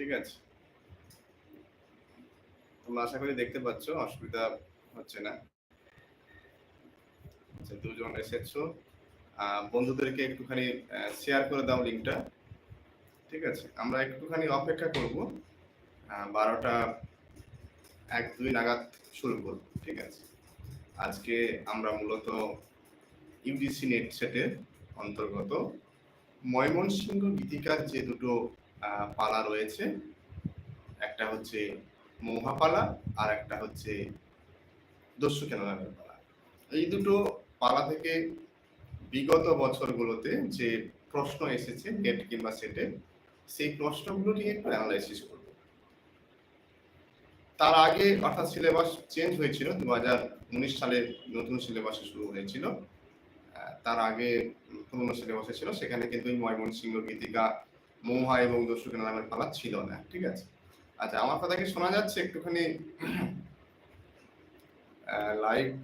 ঠিক আছে। তোমরা আশা করি দেখতে পাচ্ছ, অসুবিধা হচ্ছে না। আচ্ছা দুজন এসেছ। বন্ধুদেরকে একটুখানি শেয়ার করে দাও লিঙ্কটা ঠিক আছে, আমরা একটুখানি অপেক্ষা করব। বারোটা এক দুই নাগাদ শুরু করব, ঠিক আছে। আজকে আমরা মূলত ইউডিসি নেট সেটের অন্তর্গত। ময়মনসিংহ গীতিকার যে দুটো পালা রয়েছে। একটা হচ্ছে মহাপালা আর একটা হচ্ছে দস্যু কেন নামের পালা। এই দুটো পালা থেকে বিগত বছরগুলোতে যে প্রশ্ন এসেছে নেট কিংবা সেটে, সেই প্রশ্নগুলো নিয়ে একটু অ্যানালাইসিস করব। তার আগে অর্থাৎ সিলেবাস চেঞ্জ হয়েছিল দু হাজার উনিশ সালে নতুন সিলেবাসে শুরু হয়েছিল। তার আগে পুরনো সিলেবাসে ছিল, সেখানে কিন্তু ময়মনসিংহ গীতিকা মৌহা এবং দস্যুকেনা নামের পালা ছিল না, ঠিক আছে? আচ্ছা আমার কথা কি শোনা যাচ্ছে একটুখানি? লাইক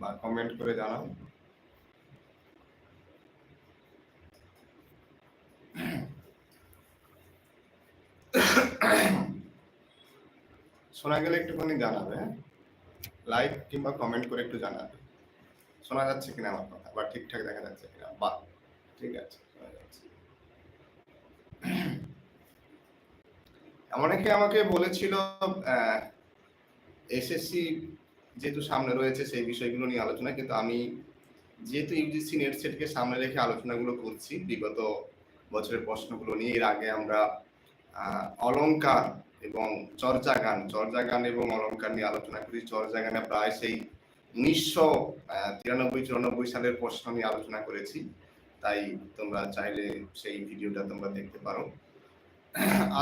বা কমেন্ট করে জানাও। শোনা গেলে একটুখানি জানাবে লাইক কিংবা কমেন্ট করে একটু জানাবে। শোনা যাচ্ছে কিনা আমার কথা, বা ঠিকঠাক দেখা যাচ্ছে কিনা? বা, ঠিক আছে শোনা যাচ্ছে অনেকে আমাকে বলেছিল এসএসসি যেহেতু সামনে রয়েছে সেই বিষয়গুলো নিয়ে আলোচনা, কিন্তু আমি যেহেতু ইউজিসি নেট সেটকে সামনে রেখে আলোচনাগুলো করছি, বিগত বছরের প্রশ্নগুলো নিয়ে, এর আগে আমরা অলঙ্কার এবং চর্চা গান চর্চা গান এবং অলংকার নিয়ে আলোচনা করি চর্চা গানে প্রায় সেই উনিশশো তিরানব্বই, চুরানব্বই সালের প্রশ্ন নিয়ে আলোচনা করেছি। তাই তোমরা চাইলে সেই ভিডিওটা তোমরা দেখতে পারো।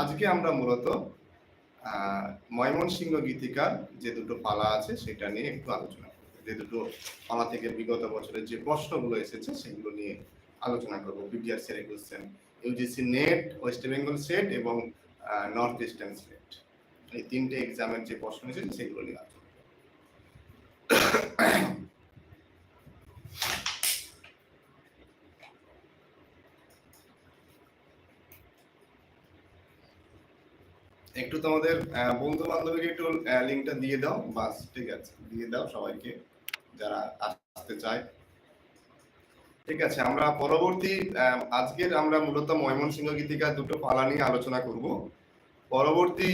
আজকে আমরা মূলত ময়মনসিংহ গীতিকার যে দুটো পালা আছে সেটা নিয়ে একটু আলোচনা করব। যে দুটো পালা থেকে বিগত বছরের যে প্রশ্নগুলো এসেছে সেগুলো নিয়ে আলোচনা করব। বিডিআর সেরে question UGC NET, West Bengal SET এবং নর্থ ইস্টার্ন সেট। এই তিনটে এক্সামের যে প্রশ্ন এসেছে সেগুলো নিয়ে আলোচনা করব। একটু তোমাদের বন্ধু বান্ধবীকে একটু লিঙ্কটা দিয়ে দাও। বাস, ঠিক আছে, দিয়ে দাও সবাইকে, যারা আসতে চায়। ঠিক আছে, আমরা পরবর্তী আজকের আমরা মূলত ময়মনসিংহ গীতিকা দুটো পালা নিয়ে আলোচনা করব। পরবর্তী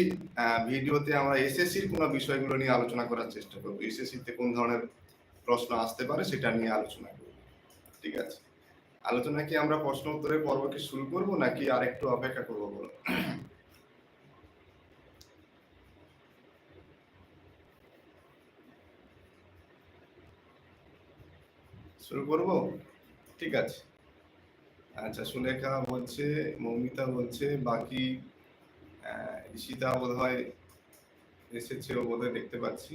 ভিডিওতে আমরা এসএসসির কোনো বিষয়গুলো নিয়ে আলোচনা করার চেষ্টা করব। এসএসসিতে কোন ধরনের প্রশ্ন আসতে পারে সেটা নিয়ে আলোচনা করব। ঠিক আছে আলোচনা কি আমরা প্রশ্ন উত্তরের পর্ব কি শুরু করব নাকি আর একটু অপেক্ষা করব বলো? শুরু করব? ঠিক আছে। আচ্ছা সুলেখা বলছে, মৌমিতা বলছে, বাকি ঈশিতা বোধ হয় এসেছে ও বোধহয় দেখতে পাচ্ছি।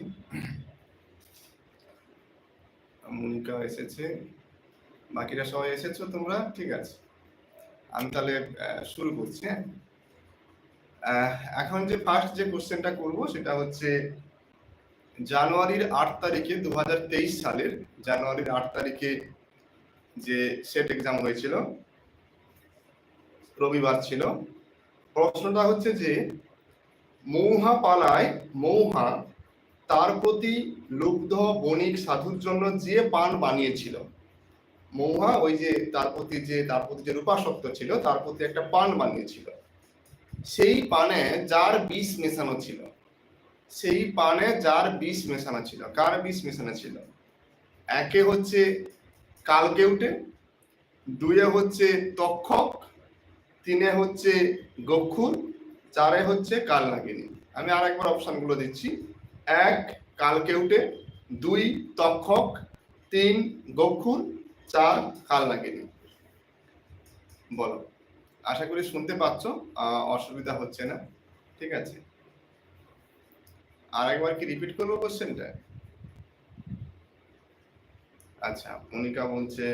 মনিকা এসেছে। বাকিরা সবাই এসেছ তোমরা? ঠিক আছে। আমি তাহলে শুরু করছি হ্যাঁ? এখন যে ফার্স্ট যে কোশ্চেনটা করব, সেটা হচ্ছে জানুয়ারির আট তারিখে দু হাজার তেইশ সালের জানুয়ারির আট তারিখে যে সেট এক্সাম হয়েছিল, রবিবার ছিল। প্রশ্নটা হচ্ছে যে মৌহা পালায় মৌহা তার প্রতি লুব্ধ বণিক সাধুর জন্য যে পান বানিয়েছিল, মৌহা ওই যে তার প্রতি যে, তার প্রতি যে রূপাসক্ত ছিল, তার প্রতি একটা পান বানিয়েছিল। সেই পানে যার বিষ মেশানো ছিল সেই পানে যার বিষ মেশানো ছিল। কার বিষ মেশানো ছিল? একে হচ্ছে কালকেউটে, দুয়ে হচ্ছে তক্ষক, তিনে হচ্ছে গক্ষুর, চারে হচ্ছে কালনাগিনী। আমি আর একবার অপশনগুলো দিচ্ছি। এক, কালকেউটে, দুই, তক্ষক, তিন, গক্ষুর, চার কাল নাগিনী বলো। আশা করি শুনতে পাচ্ছ অসুবিধা হচ্ছে না। ঠিক আছে? আর একবার কি রিপিট করব কোশ্চেনটা আচ্ছা মনিকা বলছে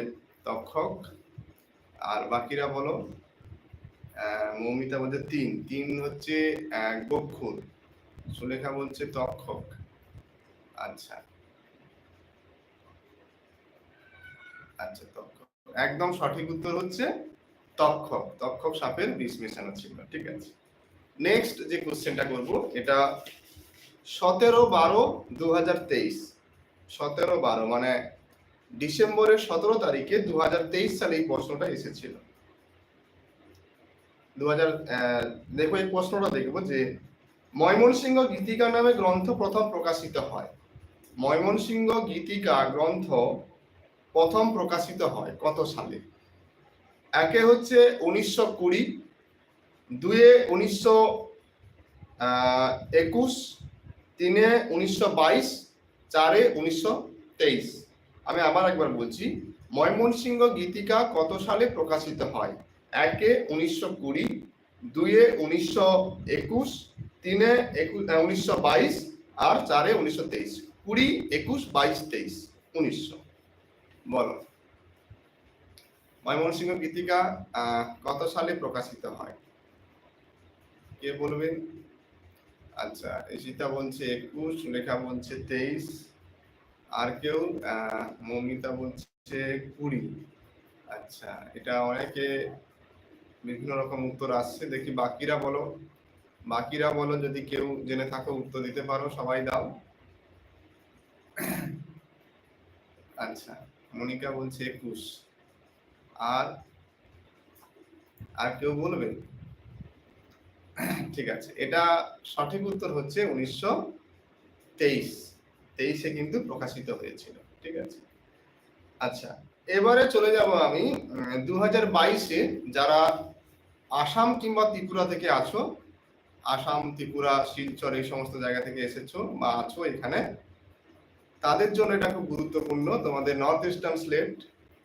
তক্ষক, আর বাকিরা বলো। মৌমিতা বলছে তিন। তিন হচ্ছে গক্ষুর সুলেখা বলছে তক্ষক। আচ্ছা। আচ্ছা তক্ষক। একদম সঠিক উত্তর হচ্ছে তক্ষক। তক্ষক সাপের বিষ মেশানো ছিল ঠিক আছে। নেক্সট যে কোশ্চেনটা করব, এটা সতেরো বারো দু হাজার তেইশ। সতেরো বারো মানে ডিসেম্বরের সতেরো তারিখে দু হাজার তেইশ সালে এই প্রশ্নটা এসেছিল। দু হাজার দেখো এই প্রশ্নটা দেখব যে ময়মনসিংহ গীতিকা নামে গ্রন্থ প্রথম প্রকাশিত হয়। ময়মনসিংহ গীতিকা গ্রন্থ প্রথম প্রকাশিত হয় কত সালে? একে হচ্ছে উনিশশো কুড়ি, দুয়ে উনিশশো একুশ তিনে উনিশশো বাইশ, চারে উনিশশো তেইশ। আমি আবার একবার বলছি, ময়মনসিংহ গীতিকা কত সালে প্রকাশিত হয়? একে উনিশশো কুড়ি, দুয়ে উনিশশো একুশ, তিনে উনিশশো বাইশ, আর চারে উনিশশো তেইশ। কুড়ি, একুশ, বাইশ, তেইশ, উনিশশো। বলো। ময়মনসিংহ গীতিকা কত সালে প্রকাশিত হয়? কে বলবেন আচ্ছা ঈশিতা বলছে একুশ লেখা বলছে তেইশ আর কেউ মৌমিতা বলছে কুড়ি। আচ্ছা এটা অনেকে বিভিন্ন রকম উত্তর আসছে, দেখি বাকিরা বলো। বাকিরা বলো, যদি কেউ জেনে থাকো, উত্তর দিতে পারো, সবাই দাও। আচ্ছা মনিকা বলছে একুশ। আর আর কেউ বলবে? ঠিক আছে। এটা সঠিক উত্তর হচ্ছে উনিশশো তেইশ। তেইশে কিন্তু প্রকাশিত হয়েছিল, ঠিক আছে? আচ্ছা এবারে চলে যাব আমি দু হাজার বাইশে যারা আসাম কিংবা ত্রিপুরা থেকে আছো, আসাম, ত্রিপুরা, শিলচর এই সমস্ত জায়গা থেকে এসেছ বা আছো এখানে, তাদের জন্য এটা খুব গুরুত্বপূর্ণ। তোমাদের নর্থ ইস্টার্ন স্লেট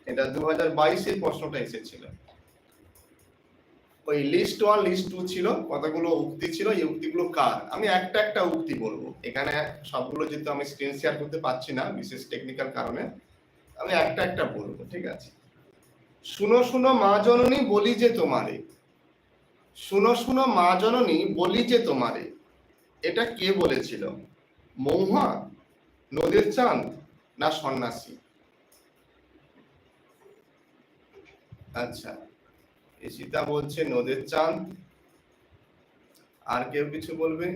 এটা দু হাজার বাইশে প্রশ্নটা এসেছিল। ওই লিস্ট ওয়ান লিস্ট টু ছিল, কতগুলো উক্তি ছিল, এই উক্তিগুলো কার? আমি একটা একটা উক্তি বলব। এখানে সবগুলো যেহেতু আমি স্ক্রিন শেয়ার করতে পারছি না, বিশেষ টেকনিক্যাল কারণে, আমি একটা একটা বলব, ঠিক আছে? শুনো শুনো মা জননী বলি যে তোমারে। শুনো শুনো মা জননী বলি যে তোমারে। এটা কে বলেছিল? মৌহা নদীর চাঁদ? না সন্ন্যাসী? আচ্ছা। এই বলছে, নদের চাঁদ। আর কেউ কিছু বলবে?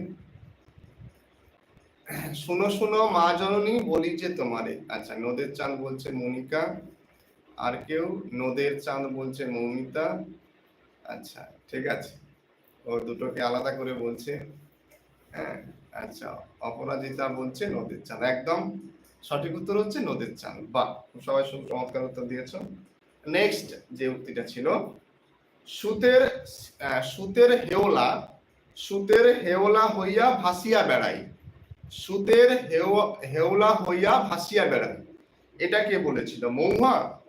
শুনো শুনো, মা জননী, বলি যে তোমারে। আচ্ছা নদের চাঁদ বলছে মনিকা আর কেউ? নদের চাঁদ বলছে মৌমিতা। আচ্ছা ঠিক আছে। ও দুটোকে আলাদা করে বলছে। হ্যাঁ আচ্ছা অপরাজিতা বলছে নদীর চাঁদ। একদম সঠিক উত্তর হচ্ছে নদীর চাঁদ। বাহ, সবাই চমৎকার উত্তর দিয়েছ। নেক্সট যে উক্তিটা ছিল সুতের সুতের হেওলা সুতের হেওলা হইয়া ভাসিয়া বেড়াই। সুতের হেও- হেওলা হইয়া ভাসিয়া বেড়াই। এটা কে বলেছিল? মৌহা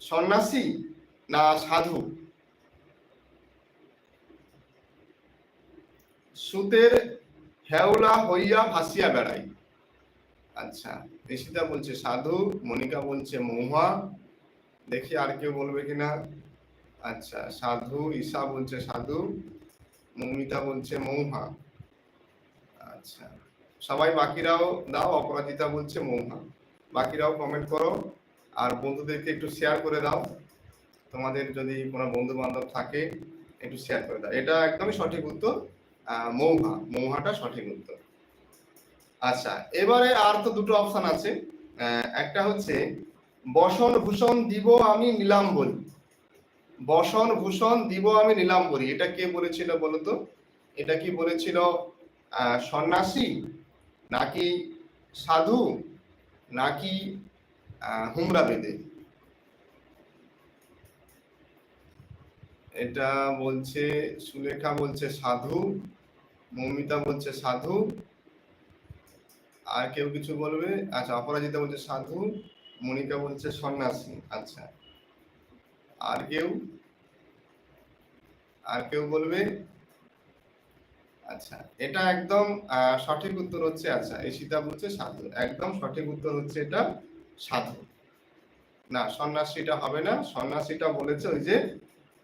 সন্ন্যাসী না সাধু? সুতের হেওলা হইয়া ভাসিয়া বেড়াই। আচ্ছা ঋষিতা বলছে সাধু, মনিকা বলছে মৌহা দেখি আর কেউ বলবে কিনা। আচ্ছা সাধু ঈশা বলছে সাধু, মৌমিতা বলছে মৌহা। আচ্ছা সবাই বাকিরাও দাও, অপরাজিতা বলছে মৌহা। বাকিরাও কমেন্ট করো, আর বন্ধুদেরকে একটু শেয়ার করে দাও। তোমাদের যদি কোনো বন্ধু বান্ধব থাকে, একটু শেয়ার করে দাও। এটা একদমই সঠিক উত্তর। মৌহা, মৌহাটা সঠিক উত্তর। আচ্ছা এবারে আর তো দুটো অপশন আছে। একটা হচ্ছে, বসন ভূষণ দিব আমি নিলাম বলি। বসন, ভূষণ দিব আমি নিলাম বলি এটা কে বলেছিল বলতো এটা কি বলেছিল সন্ন্যাসী? নাকি সাধু? নাকি হুমরা বেদে এটা বলছে, সুলেখা বলছে সাধু, মৌমিতা বলছে সাধু। আর কেউ কিছু বলবে? আচ্ছা অপরাজিতা বলছে সাধু, মনিকা বলছে সন্ন্যাসী। আচ্ছা। আর কেউ? আর কেউ বলবে? আচ্ছা এটা একদম সঠিক উত্তর হচ্ছে আচ্ছা এই সীতা বলছে সাধু। একদম সঠিক উত্তর হচ্ছে এটা সাধু। না, সন্ন্যাসীটা হবে না। সন্ন্যাসীটা বলেছে ওই যে,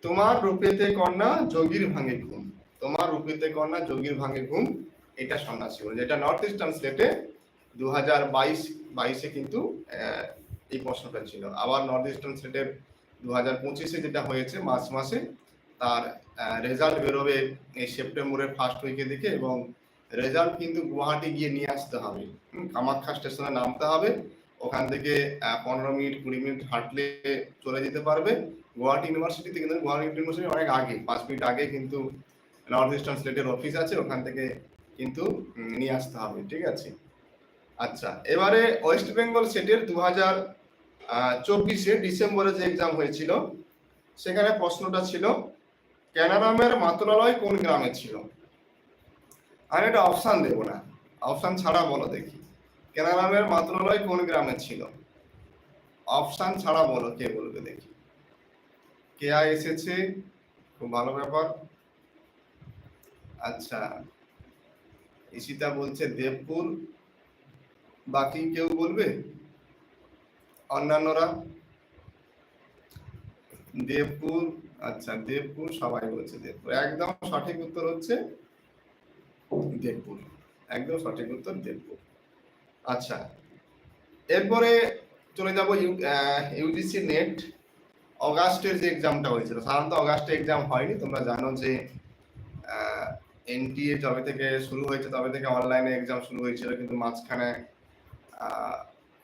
তোমার রূপেতে কন্যা যোগীর ভাঙে ঘুম। তোমার রূপেতে কন্যা যোগীর ভাঙে ঘুম, এটা সন্ন্যাসী বলে যেটা নর্থ ইস্টার্ন স্টেটে দু হাজার বাইশ, বাইশে কিন্তু এই প্রশ্নটা ছিল। আবার নর্থ ইস্টার্ন স্টেটের দু হাজার পঁচিশে যেটা হয়েছে, মার্চ মাসে তার রেজাল্ট বেরোবে এই সেপ্টেম্বরের ফার্স্ট উইকে দিকে এবং রেজাল্ট কিন্তু গুয়াহাটি গিয়ে নিয়ে আসতে হবে। কামাখ্যা স্টেশনে নামতে হবে। ওখান থেকে পনেরো মিনিট, কুড়ি মিনিট হাঁটলে চলে যেতে পারবে। গুয়াহাটি ইউনিভার্সিটিতে কিন্তু, গুয়াহাটি ইউনিভার্সিটি অনেক আগে, পাঁচ মিনিট আগে কিন্তু নর্থ ইস্টার্ন স্টেটের অফিস আছে, ওখান থেকে কিন্তু নিয়ে আসতে হবে, ঠিক আছে? আচ্ছা এবারে ওয়েস্ট বেঙ্গল স্টেটের দু হাজার চব্বিশে ডিসেম্বরে যে এক্সাম হয়েছিল, সেখানে প্রশ্নটা ছিল ক্যানারামের মাতলালয় কোন গ্রামে ছিল? আমি একটা অপশান দেবো না। অপশান ছাড়া বলো দেখি। কেনারামের মাতলালয় কোন গ্রামে ছিল? অপশান ছাড়া বলো, কে বলবে দেখি। কেয়া এসেছে? খুব ভালো ব্যাপার। আচ্ছা ইশিতা বলছে দেবপুর। বাকি কেউ বলবে? অন্যান্যরা? দেবপুর আচ্ছা দেবপুর, সবাই বলছে দেবপুর। একদম সঠিক উত্তর হচ্ছে দেবপুর। একদম সঠিক উত্তর দেবপুর। আচ্ছা এরপরে চলে যাব ইউজিসি নেট অগাস্টের যে এক্সামটা হয়েছিল। সাধারণত অগাস্টে এক্সাম হয়নি, তোমরা জানো যে এনটিএ যবে থেকে শুরু হয়েছে, তবে থেকে অনলাইনে এক্সাম শুরু হয়েছিল, কিন্তু মাঝখানে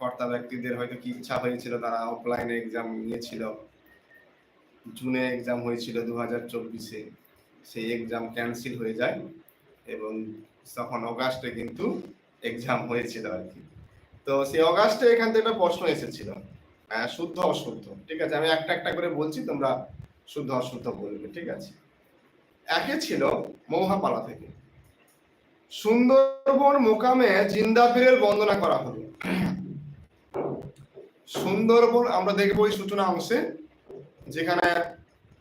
কর্তা ব্যক্তিদের হয়তো কি ইচ্ছা হয়েছিল, তারা অফলাইনে এক্সাম নিয়েছিল। জুনে এক্সাম হয়েছিল দু হাজার চব্বিশে। সেই এক্সাম ক্যান্সেল হয়ে যায় এবং তখন অগাস্টে কিন্তু এক্সাম হয়েছিল আর কি। তো সেই অগাস্টে এখান থেকে একটা প্রশ্ন এসেছিল শুদ্ধ, অশুদ্ধ? ঠিক আছে, আমি একটা একটা করে বলছি, তোমরা শুদ্ধ, অশুদ্ধ বলবে, ঠিক আছে? একে ছিল মৌহাপালা থেকে। সুন্দরবন মোকামে জিন্দাপীরের বন্দনা করা হলো। সুন্দরবন, আমরা দেখব এই সূচনা অংশে, যেখানে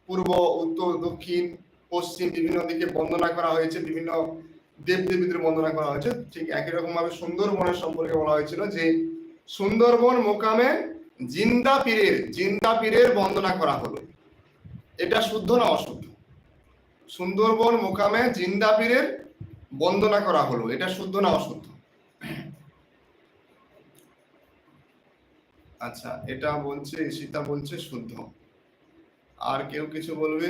পূর্ব, উত্তর, দক্ষিণ, পশ্চিম বিভিন্ন দিকে বন্দনা করা হয়েছে, বিভিন্ন দেব দেবীদের বন্দনা করা হয়েছে। ঠিক একই রকম ভাবে সুন্দরবনের সম্পর্কে বলা হয়েছিল যে, সুন্দরবন মোকামে জিন্দা পীরের জিন্দা পীরের বন্দনা করা হলো। এটা শুদ্ধ না অশুদ্ধ? সুন্দরবন মোকামে জিন্দা পীরের বন্দনা করা হলো। এটা শুদ্ধ না অশুদ্ধ? আচ্ছা এটা বলছে সীতা বলছে শুদ্ধ। আর কেউ কিছু বলবে?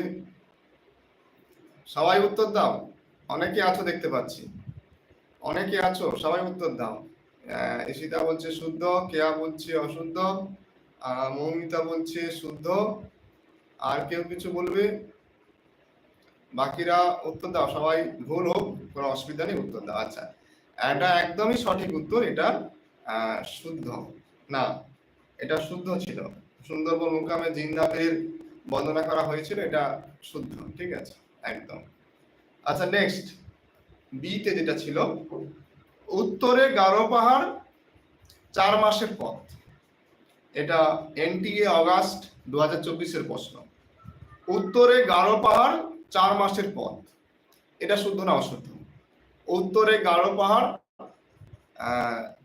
সবাই উত্তর দাও। অনেকে আছো দেখতে পাচ্ছি। অনেকে আছো সবাই উত্তর দাও। ঈশিতা বলছে শুদ্ধ কেয়া বলছে অশুদ্ধ আহ, মৌমিতা বলছে শুদ্ধ। আর কেউ কিছু বলবে? বাকিরা উত্তর দাও। সবাই ভুল হোক কোনো অসুবিধা নেই উত্তর দাও। আচ্ছা এটা একদমই সঠিক উত্তর এটা শুদ্ধ। না এটা শুদ্ধ ছিল। সুন্দরবন মুকামে জিন্দাপের বন্দনা করা হয়েছিল, এটা শুদ্ধ, ঠিক আছে? একদম। আচ্ছা নেক্সট বিতে যেটা ছিল, উত্তরে গারো পাহাড় চার মাসের পথ। এটা এনটিএ অগাস্ট দু হাজার চব্বিশের প্রশ্ন। উত্তরে গারো পাহাড় চার মাসের পথ। এটা শুদ্ধ না অশুদ্ধ? উত্তরে গারো পাহাড়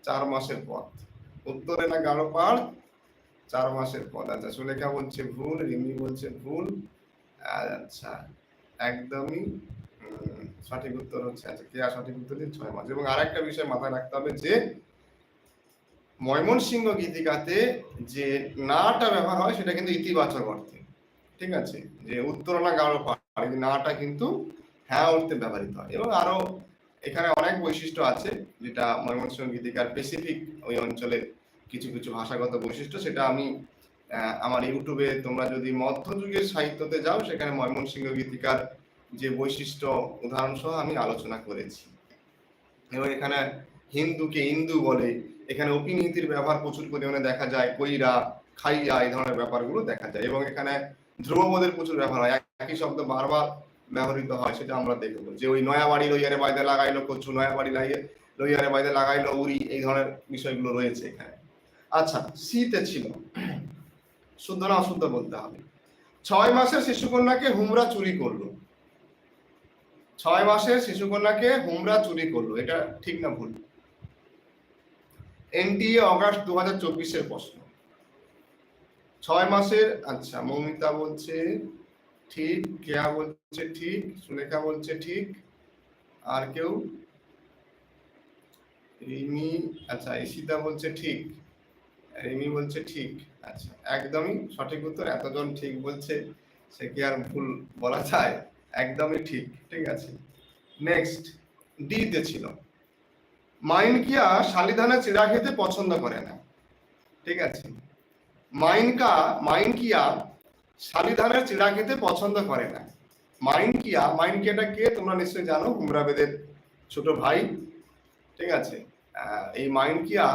চার মাসের পথ। উত্তরে না গারো পাহাড় চার মাসের পথ আচ্ছা সুলেখা বলছে ভুল রিমি বলছে ভুল আচ্ছা একদমই সঠিক উত্তর হচ্ছে আচ্ছা কে সঠিক উত্তর দিন ছয় মাস। এবং আরেকটা বিষয় মাথায় রাখতে হবে যে, ময়মনসিংহ গীতিকাতে যে নাটা ব্যবহার হয়, সেটা কিন্তু ইতিবাচক অর্থে। ঠিক আছে? যে উত্তরণা গাঢ় পাহাড়, এই নাটা কিন্তু হ্যাঁ অর্থে ব্যবহৃত হয়। এবং আরও এখানে অনেক বৈশিষ্ট্য আছে, যেটা ময়মনসিংহ গীতিকার স্পেসিফিক ওই অঞ্চলের কিছু কিছু ভাষাগত বৈশিষ্ট্য, সেটা আমি আমার ইউটিউবে তোমরা যদি মধ্যযুগের সাহিত্যতে যাও, সেখানে ময়মনসিংহ গীতিকার যে বৈশিষ্ট্য উদাহরণ সহ আমি আলোচনা করেছি। এবং এখানে হিন্দুকে ইন্দু বলে, এখানে অপিনীতির ব্যবহার প্রচুর পরিমাণে দেখা যায়, কইরা, খাইয়া, এই ধরনের ব্যাপারগুলো দেখা যায়। এবং এখানে ধ্রুবপদের প্রচুর ব্যবহার হয়, একই শব্দ বারবার ব্যবহৃত হয়, সেটা আমরা দেখব। যে ওই নয়া বাড়ি লইয়ারে বাইদে লাগাইলো কচু নয়া বাড়ি লাগাইয়ে লইয়ারে বাইদে লাগাইলো, উড়ি, এই ধরনের বিষয়গুলো রয়েছে এখানে। আচ্ছা শীতে ছিল। শুদ্ধ না অশুদ্ধ বলতে হবে। ছয় মাসের শিশুকন্যাকে হুমরা চুরি করল। ছয় মাসের শিশুকন্যাকে হুমরা চুরি করল। এটা ঠিক না ভুল? এনটিএ অগাস্ট দু হাজার চব্বিশের প্রশ্ন। ছয় মাসের আচ্ছা মৌমিতা বলছে ঠিক, কেয়া বলছে ঠিক, সুলেখা বলছে ঠিক, আর কেউ? রিমি আচ্ছা ঈশিতা বলছে ঠিক। রিমি বলছে, ঠিক আচ্ছা। একদমই সঠিক উত্তর, এতজন ঠিক বলছে, সে কি আর ভুল বলা যায়? একদমই ঠিক ঠিক আছে। নেক্সট ডি তে ছিল। মাইনকিয়া শালিধানা চিড়া খেতে পছন্দ করে না। ঠিক আছে। মাইনকা, মাইনকিয়া শালিধানের চিড়া খেতে পছন্দ করে না। মাইনকিয়া, মাইনকিয়াটা কে? তোমরা নিশ্চয়ই জানো, হুমরাবেদের ছোট ভাই। ঠিক আছে। এই মাইনকিয়া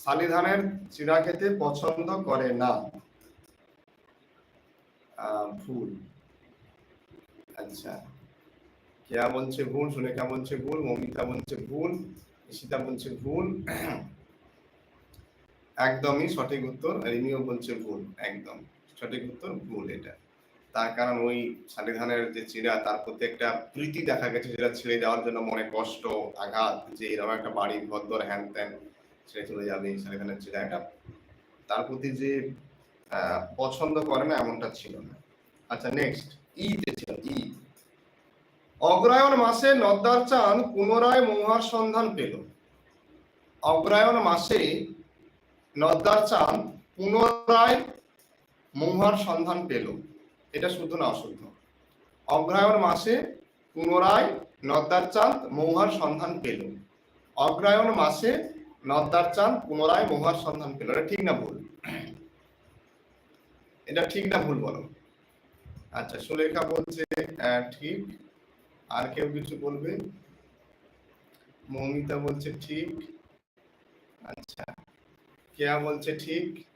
শালিধানের চিড়া খেতে পছন্দ করে না। ভুল। আচ্ছা। কেয়া বলছে ভুল, সুলেখা বলছে ভুল, মমিতা বলছে ভুল, ঈশিতা বলছে ভুল। একদমই সঠিক উত্তর, রিমিও বলছে ভুল, একদম। সঠিক উত্তর ভুল এটা। তার কারণ ওই শালি ধানের যে চিড়া, তার প্রতি একটা প্রীতি দেখা গেছে, যেটা ছেড়ে যাওয়ার জন্য মনে কষ্ট, আঘাত, যে এরকম একটা বাড়ি ঘর হ্যান ত্যান ছেড়ে চলে যাবে শালি ধানের চিড়া তার প্রতি যে পছন্দ করে না এমনটা ছিল না। আচ্ছা নেক্সট তে ছিল ই অগ্রায়ণ মাসে নদ্দার চাঁদ পুনরায় মৌহার সন্ধান পেল। অগ্রায়ণ মাসে নদ্দার চাঁদ পুনরায় মৌহার সন্ধান পেল। এটা শুদ্ধ না অশুদ্ধ? অগ্রায়ণ মাসে পুনরায় নদ্দার চাঁদ মৌহার সন্ধান পেল। অগ্রায়ণ মাসে নদ্দার চাঁদ পুনরায় মৌহার সন্ধান পেল। এটা ঠিক না ভুল? এটা ঠিক না ভুল বলো। আচ্ছা সুলেখা বলছে ঠিক। আর কেউ কিছু বলবে? মৌমিতা বলছে, ঠিক। আচ্ছা কেয়া বলছে, ঠিক।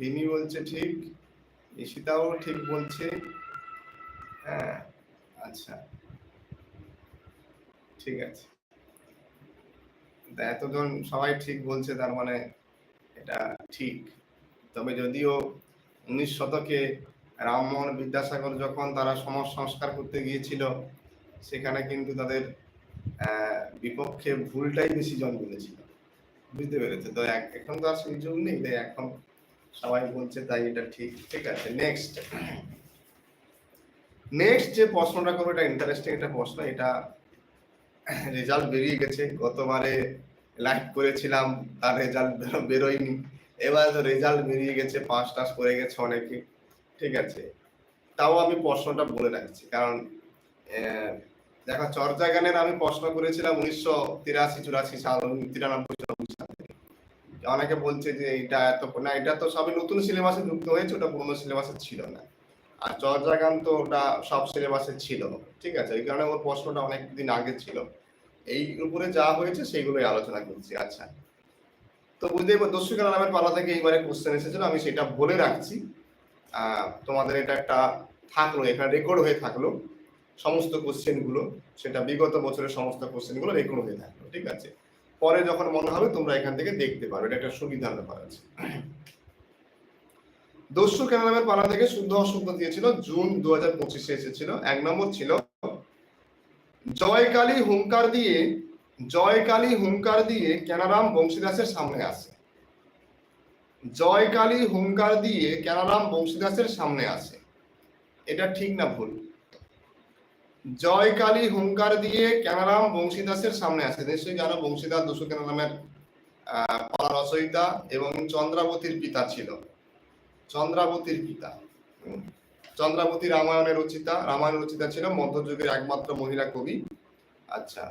রিমি বলছে, ঠিক। ঈশিতাও ঠিক বলছে। হ্যাঁ আচ্ছা। ঠিক আছে। এতজন সবাই ঠিক বলছে, তার মানে এটা ঠিক। তবে যদিও উনিশ শতকে রামমোহন বিদ্যাসাগর যখন তারা সমাজ সংস্কার করতে গিয়েছিল, সেখানে কিন্তু তাদের বিপক্ষে ভুলটাই বেশি জন বলেছিল বুঝতে পেরেছে? তো এখন তো আর সেই যুগ নেই, তাই এখন সবাই বলছে তাই এটা ঠিক। ঠিক আছে নেক্সট নেক্সট যে প্রশ্নটা করব, এটা ইন্টারেস্টিং একটা প্রশ্ন। এটা রেজাল্ট বেরিয়ে গেছে গতবারে লাইভ করেছিলাম, তার রেজাল্ট বেরোয়নি। এবার রেজাল্ট বেরিয়ে গেছে পাস টাস করে গেছে অনেকে। ঠিক আছে। তাও আমি প্রশ্নটা বলে রাখছি, কারণ দেখো চর্চা গানের আমি প্রশ্ন করেছিলাম উনিশশো তিরাশি, চুরাশি সাল, তিরানব্বই সাল। অনেকে বলছে যে এটা এত না, এটা তো সবই নতুন সিলেবাসে যুক্ত হয়েছে, ওটা পুরোনো সিলেবাসে ছিল না। আর চর্চা গান তো ওটা সব সিলেবাসে ছিল। ঠিক আছে এই কারণে ওর প্রশ্নটা অনেক দিন আগে ছিল। এই উপরে যা হয়েছে সেইগুলোই আলোচনা করছি আচ্ছা। তো বুঝতেই পার দর্শকের নামের পালা থেকে এইবারে কোশ্চেন এসেছিল, আমি সেটা বলে রাখছি। তোমাদের এটা একটা থাকল এখানে রেকর্ড হয়ে থাকল, সমস্ত কোশ্চেনগুলো, সেটা বিগত বছরের সমস্ত কোশ্চেনগুলো রেকর্ড হয়ে থাকল, ঠিক আছে? পরে যখন মনে হবে তোমরা এখান থেকে দেখতে পারবে এটা একটা সুবিধার ব্যাপার আছে। দস্যু কেনালামের পালা থেকে শুদ্ধ অশুদ্ধ দিয়েছিল, জুন দু হাজার পঁচিশে এসেছিল, এক নম্বর ছিল জয়কালী হুঙ্কার দিয়ে জয়কালী হুঙ্কার দিয়ে কেনারাম বংশীদাসের সামনে আসে। জয়কালী হুঙ্কার দিয়ে কেনারাম বংশীদাসের সামনে আসে। এটা ঠিক না ভুল? জয়কালী হুঙ্কার দিয়ে কেনারাম বংশীদাসের সামনে আসে। নিশ্চয়ই জানো বংশীদাস দুশো কেনারামের রচয়িতা এবং চন্দ্রাবতীর পিতা ছিল। চন্দ্রাবতীর পিতা। চন্দ্রাবতী রামায়ণের রচিতা রামায়ণ রচিতা ছিল মধ্যযুগের একমাত্র মহিলা কবি। আচ্ছা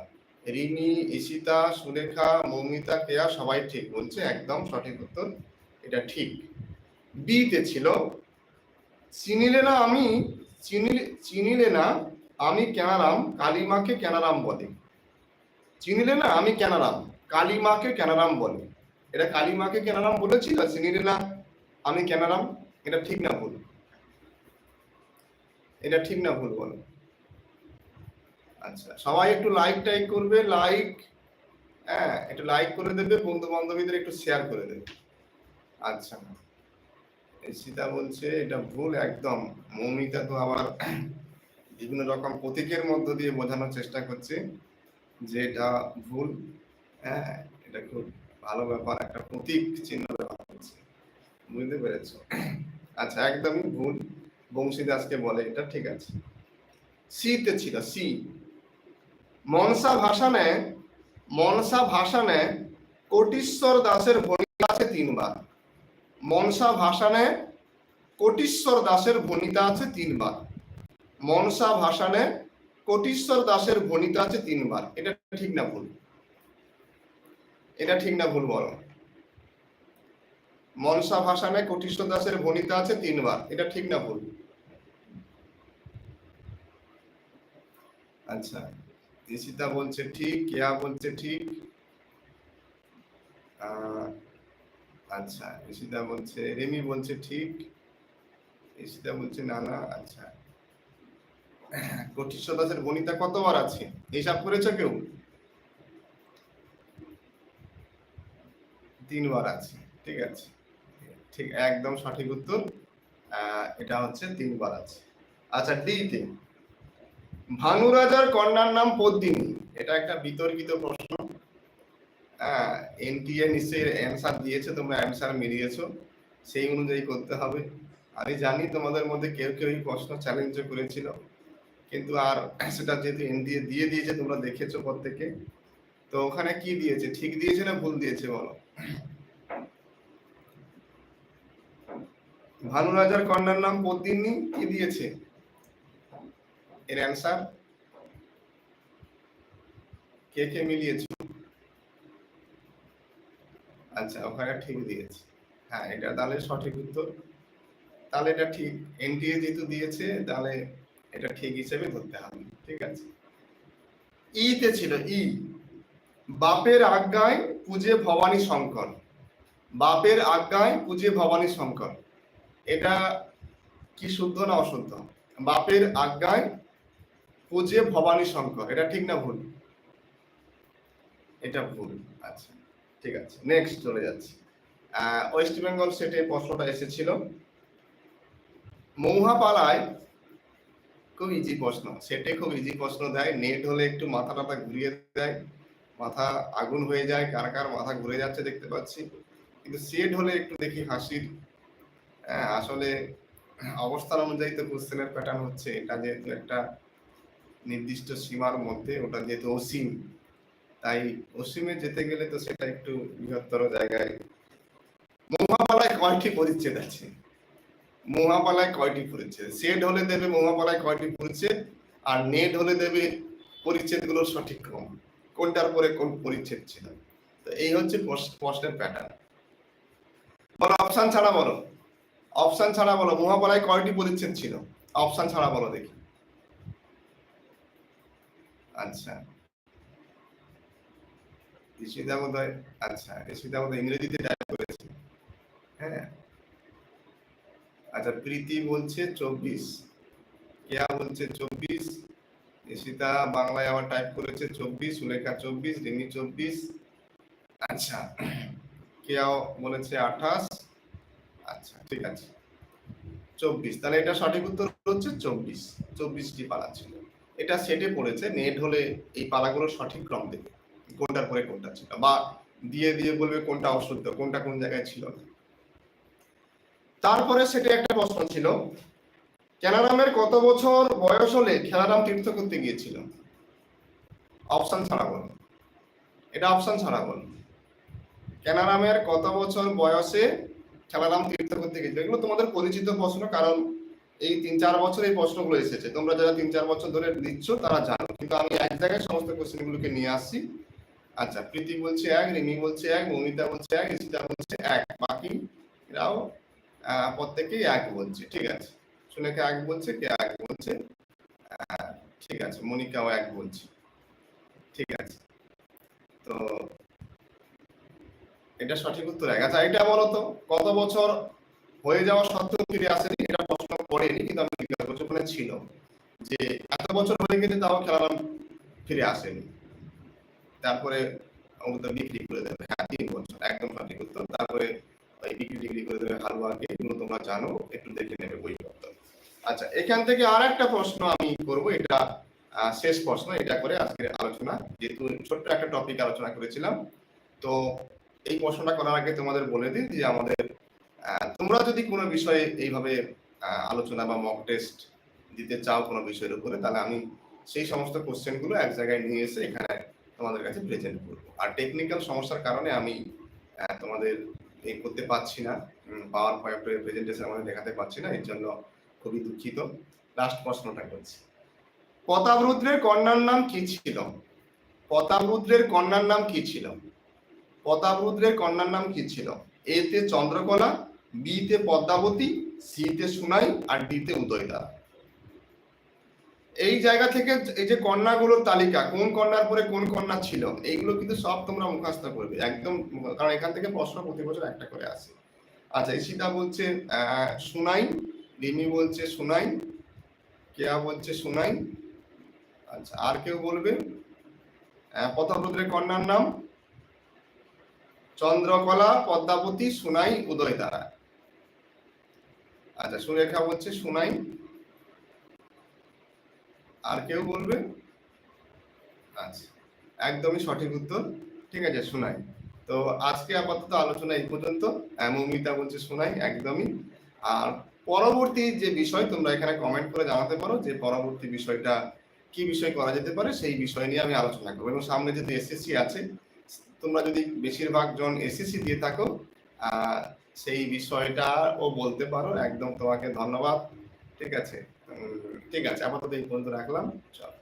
রিমি, ঈশিতা, সুলেখা, মৌমিতা, কেয়া, সবাই ঠিক বলছে, একদম সঠিক উত্তর, এটা ঠিক। বিতে ছিল, চিনিলে না আমি, চিনিলে চিনিলে না আমি কেনারাম, কালিমাকে কেনারাম বলে। চিনিলে না আমি কেনারাম, কালিমাকে কেনারাম বলে। এটা কালিমাকে কেনারাম বলেছিল চিনিলে না আমি কেনারাম, এটা ঠিক না ভুল। এটা ঠিক না ভুল বলো। আচ্ছা সবাই একটু লাইক টাইক করবে লাইক হ্যাঁ একটু লাইক করে দেবে বন্ধু বান্ধবীদের একটু শেয়ার করে দেবে। আচ্ছা সীতা বলছে, এটা ভুল একদম। মৌমিতা তো আবার বিভিন্ন রকম প্রতীকের মধ্য দিয়ে বোঝানোর চেষ্টা করছে যে এটা ভুল। হ্যাঁ এটা খুব ভালো ব্যাপার, একটা প্রতীক চিহ্ন ব্যাপার করছে। বুঝতে পেরেছ? আচ্ছা একদমই ভুল। বংশীদাসকে বলে, এটা ঠিক আছে। সিতে ছিল, সি। মনসা ভাষণে মনসা ভাষণে কোটিশ্বর দাসের ভূমিকা আছে তিনবার। মনসা ভাষণে কোটিশ্বর দাসের ভনিতা আছে তিনবার। মনসা ভাসানে কোটিশ্বর দাসের ভনিতা আছে তিনবার। এটা ঠিক না ভুল? এটা ঠিক না ভুল বলো। মনসা ভাসানে কোটিশ্বর দাসের ভনিতা আছে তিনবার। এটা ঠিক না ভুল? আচ্ছা ঈশিতা বলছে ঠিক, কেয়া বলছে ঠিক? আচ্ছা ঈশিতা বলছে, রেমি বলছে ঠিক? ঈশিতা বলছে না না আচ্ছা। কোটিশ্বর দাসের বনিতা কতবার আছে? হিসাব করেছ কেউ? তিনবার আছে, ঠিক আছে। ঠিক, একদম সঠিক উত্তর এটা হচ্ছে তিনবার আছে। আচ্ছা ডি তে। ভানু রাজার কন্যার নাম পদ্মিনী। এটা একটা বিতর্কিত প্রশ্ন। এনটিএ নিশ্চয়ই অ্যান্সার দিয়েছে, তোমরা অ্যান্সার মিলিয়েছো। সেই অনুযায়ী করতে হবে। আমি জানি তোমাদের মধ্যে কেউ কেউ এই প্রশ্ন চ্যালেঞ্জ করেছিল। কিন্তু আর সেটা যেহেতু এনডিএ দিয়ে দিয়েছে, তোমরা দেখেছ প্রত্যেকে। তো ওখানে কি দিয়েছে? ঠিক দিয়েছে না ভুল দিয়েছে, বলো? ভানু রাজার কন্যার নাম পদ্মিনী, কি দিয়েছে? এর অ্যান্সার? কে কে মিলিয়েছে? আচ্ছা ওখানে ঠিক দিয়েছে। হ্যাঁ এটা তাহলে সঠিক উত্তর। তাহলে এটা ঠিক, এনটিএ যেহেতু দিয়েছে, তাহলে এটা ঠিক হিসেবে ধরতে হবে, ঠিক আছে? ই তে ছিল, ই, বাপের আজ্ঞায় পূজে ভবানী শঙ্কর। বাপের আজ্ঞায় পূজে ভবানী শঙ্কর। এটা কি শুদ্ধ না অশুদ্ধ? বাপের আজ্ঞায় পূজে ভবানী শঙ্কর, এটা ঠিক না ভুল? এটা ভুল আচ্ছা ঠিক আছে নেক্সট চলে যাচ্ছি। ওয়েস্ট বেঙ্গল সেটে প্রশ্নটা এসেছিল। মৌহাপালায় খুব ইজি প্রশ্ন সেটে খুব ইজি প্রশ্ন দেয়, নেট হলে একটু মাথা টাথা ঘুরিয়ে দেয়, মাথা আগুন হয়ে যায়, কার কার মাথা ঘুরে যাচ্ছে দেখতে পাচ্ছি, কিন্তু সেট হলে একটু দেখি হাসির আসলে অবস্থান অনুযায়ী তো কোশ্চেনের প্যাটার্ন হচ্ছে, এটা যেহেতু একটা নির্দিষ্ট সীমার মধ্যে, ওটা যেহেতু অসীম, তাই অসীমে যেতে গেলে তো সেটা একটু বৃহত্তর জায়গায়। মহাপালায় কয়টি পরিচ্ছেদ আছে? মহাপালায় কয়টি পরিচ্ছেদ? সেট হলে দেবে মহাপালায় কয়টি পরিচ্ছেদ? আর নেট হলে দেবে পরিচ্ছেদগুলোর সঠিক ক্রম। কোনটার পরে কোন পরিচ্ছেদ ছিল? তো এই হচ্ছে প্রশ্ন- প্রশ্নের প্যাটার্ন বলো অপশন ছাড়া বলো। অপশন ছাড়া বলো, মহাপালায় কয়টি পরিচ্ছেদ ছিল? অপশান ছাড়া বলো দেখি। আচ্ছা। বোধ আচ্ছা ইংরেজিতে করেছে। হ্যাঁ। আচ্ছা প্রীতি বলছে চব্বিশ। কেয়া বলছে চব্বিশ। বাংলায় আবার টাইপ করেছে চব্বিশ, সুলেখা চব্বিশ, রিমি চব্বিশ। আচ্ছা কেয়াও বলেছে আঠাশ। আচ্ছা ঠিক আছে। চব্বিশ, তাহলে এটা সঠিক উত্তর হচ্ছে চব্বিশ। চব্বিশটি পালা ছিল। এটা সেটে পড়েছে নেট হলে এই পালাগুলো সঠিক ক্রম দেবে কোনটার পরে কোনটা ছিল, বা দিয়ে দিয়ে বলবে কোনটা অশুদ্ধ, কোনটা কোন জায়গায় ছিল না। তারপরে সেটা একটা প্রশ্ন ছিল কেনারামের কত বছর বয়স হলে খেলারাম তীর্থ করতে গিয়েছিল? অপশন ছাড়া বল এটা অপশন ছাড়া বল কেনারামের কত বছর বয়সে খেলারাম তীর্থ করতে গিয়েছিল? এগুলো তোমাদের পরিচিত প্রশ্ন, কারণ এই তিন চার বছর এই প্রশ্নগুলো এসেছে। তোমরা যারা তিন চার বছর ধরে দিচ্ছ তারা জানো। কিন্তু আমি এক জায়গায় সমস্ত কোশ্চেনগুলোকে নিয়ে আসছি আচ্ছা প্রীতি বলছে এক, রিমি বলছে এক, মৌমিতা বলছে এক ইসিতা বলছে এক। বাকি এরাও প্রত্যেকেই এক বলছে। ঠিক আছে? সুলেখা এক বলছে, কে এক বলছে? ঠিক আছে, মনিকাও এক বলছে। ঠিক আছে? তো এটা সঠিক উত্তর এক। আচ্ছা এটা বলো তো, কত বছর হয়ে যাওয়া সত্ত্বেও ফিরে আসেনি? করেনি কিন্তু আমি জিজ্ঞাসা করছি ওখানে ছিল যে এত বছর হয়ে গেছে তাও খেলারাম ফিরে আসেনি। তারপরে ওটা বিক্রি করে দেবে। হ্যাঁ তিন বছর, একদম সঠিক উত্তর। তারপরে ওই বিক্রি টিক্রি করে দেবে হালুয়াকে এগুলো তোমরা জানো, একটু দেখে নেবে বইপত্র আচ্ছা এখান থেকে আর একটা প্রশ্ন আমি করব, এটা শেষ প্রশ্ন, এটা করে আজকের আলোচনা। যেহেতু ছোট্ট একটা টপিক আলোচনা করেছিলাম, তো এই প্রশ্নটা করার আগে তোমাদের বলে দিই যে আমাদের তোমরা যদি কোনো বিষয়ে এইভাবে আলোচনা বা মক টেস্ট দিতে চাও কোনো বিষয়ের উপরে, তাহলে আমি সেই সমস্ত কোশ্চেনগুলো এক জায়গায় নিয়ে এসে এখানে তোমাদের কাছে প্রেজেন্ট করব। আর টেকনিক্যাল সমস্যার কারণে আমি তোমাদের এই করতে পারছি না। পাওয়ার পয়েন্ট প্রেজেন্টেশন আমাদের দেখাতে পারছি না, এর জন্য খুবই দুঃখিত। লাস্ট প্রশ্নটা করছি। প্রতাপরুদ্রের কন্যার নাম কি ছিল? প্রতাপরুদ্রের কন্যার নাম কি ছিল? প্রতাপরুদ্রের কন্যার নাম কি ছিল? এতে চন্দ্রকলা বি তে পদ্মাবতী সি তে সুনাই আর ডি তে উদয়দার এই জায়গা থেকে এই যে কন্যাগুলোর তালিকা, কোন কন্যার পরে কোন কন্যা ছিল, এইগুলো কিন্তু সব তোমরা মুখস্থ করবে, একদম কারণ এখান থেকে প্রশ্ন প্রতি বছর একটা করে আসে। আচ্ছা ঈশিতা বলছে সুনাই, রিমি বলছে সুনাই, কেয়া বলছে সুনাই। আচ্ছা আর কেউ বলবে? প্রতাপরুদ্রের কন্যার নাম? চন্দ্রকলা, পদ্মাবতী, সুনাই উদয় তারা আচ্ছা সুরেখা বলছে সুনাই। আর কেউ বলবে? আচ্ছা একদমই সঠিক উত্তর। ঠিক আছে শোনাই তো আজকে আপাতত আলোচনা এই পর্যন্ত। মৌমিতা বলছে শোনাই একদমই। আর পরবর্তী যে বিষয়, তোমরা এখানে কমেন্ট করে জানাতে পারো যে পরবর্তী বিষয়টা কি বিষয় করা যেতে পারে, সেই বিষয় নিয়ে আমি আলোচনা করব। এবং সামনে যদি এসএসসি আছে, তোমরা যদি বেশিরভাগ জন এসএসসি দিয়ে থাকো সেই বিষয়টা ও বলতে পারো। একদম তোমাকে ধন্যবাদ। ঠিক আছে? ঠিক আছে, আপাতত এই পর্যন্ত রাখলাম। চল।